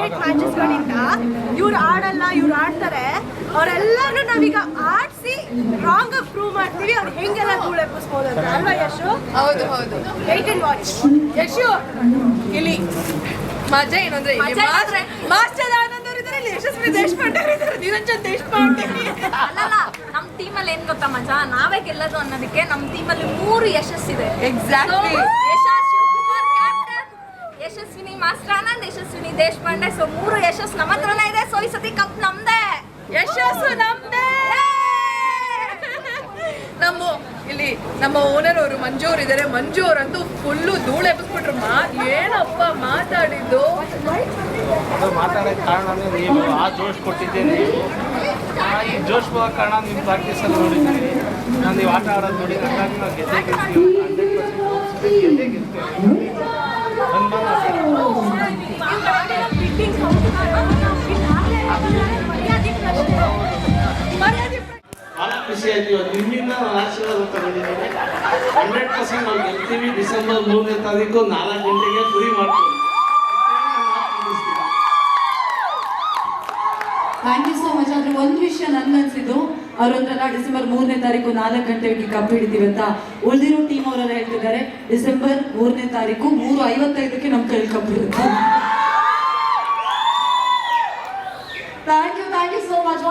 Cricket ಮ್ಯಾಚಸ್ಗಳಿಂದ ಇವ್ರು ಆಡಲ್ಲ ಇವ್ರು ಆಡ್ತಾರೆ ಅವರೆಲ್ಲರೂ ನಾವೀಗ ಆಡಿಸಿ ರಾಂಗ್ ಪ್ರೂವ್ ಮಾಡ್ತೀವಿ. ಅವ್ರು ಹೆಂಗೆಲ್ಲ ಧೂಳು ಎಬ್ಬಿಸ್ಬೋದು ಅಂತ. ಅಲ್ವಾ ಯಶು? ಹೌದು ಹೌದು. Wait and watch Yashu? ಇಲ್ಲಿ ಮಜಾ ಏನಂದ್ರೆ ಮಾಸ್ಟರ್ ಆನಂದ್ ಅವ್ರು ಇದ್ದಾರೆ ಇಲ್ಲಿ ಯಶಸ್ವಿ ದೇಶಪಾಂಡೆ ಅವರು ಇದಾರೆ. ನಿರಂಜನ್ ದೇಶಪಾಂಡೆ. ಅಲ್ಲಲ್ಲ ನಮ್ ಟೀಮಲ್ಲಿ ಏನ್ ಗೊತ್ತಾ ಮಜಾ? ನಾವೇ ಗೆಲ್ಲೋದು ಅನ್ನೋದಕ್ಕೆ ನಮ್ ಟೀಮಲ್ಲಿ ಮೂರು ಯಶಸ್ಸಿದೆ. Exactly. Yashaswini master Anand Yashaswini Deshpande. So ಮೂರು ಯಶಸ್ ನಮ್ಮ ಹತ್ರನೇ ಇದೆ. ಸೊ ಈ ಸತಿ ಕಪ್ ನಮ್ದೇ. ಯಶಸ್ಸು ನಮ್ದೇ. ನಮ್ಮ ಇಲ್ಲಿ ನಮ್ಮ ಓನರ್ ಅವರು ಮಂಜು ಅವರು ಇದ್ದಾರೆ ಮಂಜು ಅವರಂತೂ ಫುಲ್ಲು ಧೂಳು ಎಬ್ಬಿಸ್ಬಿಟ್ರು ಮಾ ಏನಪ್ಪ ಮಾತಾಡಿದ್ದು? ಅದು ಮಾತಾಡೋಕ್ಕೆ ಕಾರಣ ಅಂದರೆ ನೀವು. ಆ ಜೋಶ್ ಕೊಟ್ಟಿದ್ದೆ ನೀವು ಆ ಈ ಜೋಶ್ ಬರೋ ಕಾರಣ ನಿಮ್ಮ ಪ್ರಾಕ್ಟೀಸಲ್ಲಿ ನೋಡಿದ್ದೀವಿ ನಾನು ನೀವು ಆಟ ಆಡೋದು ನೋಡಿ ಹಾಗಾಗಿ ನಾವು ಗೆದ್ದೇ ಗೆಲ್ತೀವಿ ಹಂಡ್ರೆಡ್ ಪರ್ಸೆಂಟ್ ಗೆದ್ದೇ ಗೆಲ್ತೀವಿ ಖುಷಿ ಆಯ್ತು ನಿಮ್ಮಿಂದ ನಾನು ಆಶೀರ್ವಾದ ಹಂಡ್ರೆಡ್ ಪರ್ಸೆಂಟ್ ನಾವು ಗೆಲ್ತೀವಿ ಡಿಸೆಂಬರ್ ಮೂರನೇ ತಾರೀಕು ನಾಲ್ಕು ಗಂಟೆಗೆ ಫ್ರೀ ಮಾಡ್ತೀವಿ ಥ್ಯಾಂಕ್ ಯು ಸೋ ಮಚ್ ಆದ್ರೆ ಒಂದು ವಿಷಯ ನನ್ಗೆ ಅನ್ಸಿದ್ದು ಅವ್ರಂದ್ರಲ್ಲ ಡಿಸೆಂಬರ್ ಮೂರನೇ ತಾರೀಕು ನಾಲ್ಕು ಗಂಟೆಗೆ ಕಪ್ ಹಿಡಿತೀವಿ ಅಂತ ಉಳಿದಿರೋ ಟೀಮ್ ಅವರೆಲ್ಲ ಹೇಳ್ತಿದ್ದಾರೆ. ಡಿಸೆಂಬರ್ ಮೂರನೇ ತಾರೀಕು ಮೂರು ಐವತ್ತೈದಕ್ಕೆ ನಮ್ಮ ಕೈ ಕಪ್ ಇರುತ್ತೆ. Thank you thank you so much